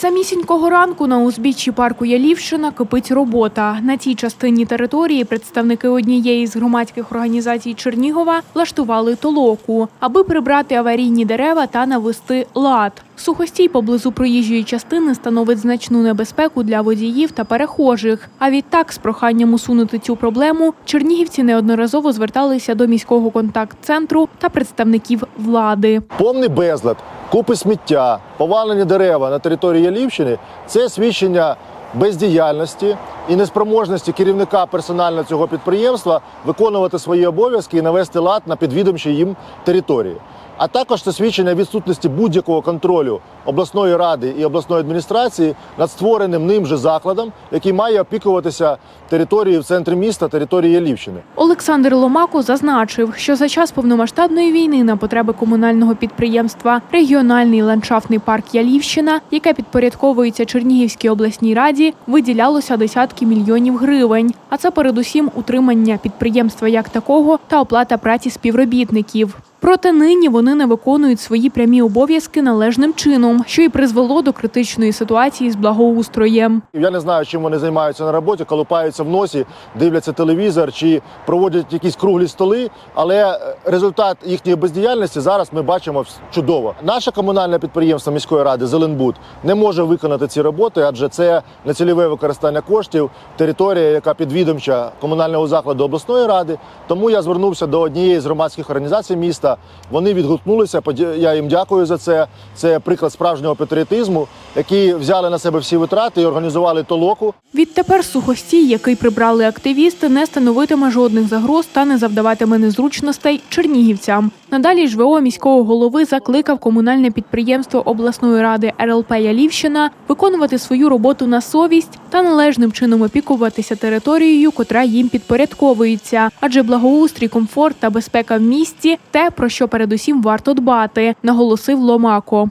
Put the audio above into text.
самісінького ранку на узбіччі парку Ялівщина кипить робота. На цій частині території представники однієї з громадських організацій Чернігова влаштували толоку, аби прибрати аварійні дерева та навести лад. Сухостій поблизу проїжджої частини становить значну небезпеку для водіїв та перехожих. А відтак, з проханням усунути цю проблему, чернігівці неодноразово зверталися до міського контакт-центру та представників влади. Повний безлад, купи сміття, повалені дерева на території Ялівщини це свідчення бездіяльності і неспроможності керівника персонально цього підприємства виконувати свої обов'язки і навести лад на підвідомчі їм території. А також це свідчення відсутності будь-якого контролю обласної ради і обласної адміністрації над створеним ним же закладом, який має опікуватися територією в центрі міста, території Ялівщини. Олександр Ломако зазначив, що за час повномасштабної війни на потреби комунального підприємства регіональний ландшафтний парк Ялівщина, яке підпорядковується Чернігівській обласній раді, виділялося десятки мільйонів гривень. А це передусім утримання підприємства як такого та оплата праці співробітників. Проте нині вони не виконують свої прямі обов'язки належним чином, що і призвело до критичної ситуації з благоустроєм. Я не знаю, чим вони займаються на роботі, колупаються в носі, дивляться телевізор чи проводять якісь круглі столи. Але е, результат їхньої бездіяльності зараз ми бачимо чудово. Наше комунальне підприємство міської ради Зеленбуд не може виконати ці роботи, адже це нецільове використання коштів, територія, яка підвідомча комунального закладу обласної ради. Тому я звернувся до однієї з громадських організацій міста. Вони відгукнулися. Я їм дякую за це. Це приклад справжнього патріотизму, які взяли на себе всі витрати і організували толоку. Відтепер сухостій, який прибрали активісти, не становитиме жодних загроз та не завдаватиме незручностей чернігівцям. Надалі ж ВО міського голови закликав комунальне підприємство обласної ради РЛП Ялівщина виконувати свою роботу на совість та належним чином опікуватися територією, котра їм підпорядковується. Адже благоустрій, комфорт та безпека в місті те, про що передусім варто дбати, наголосив Ломако.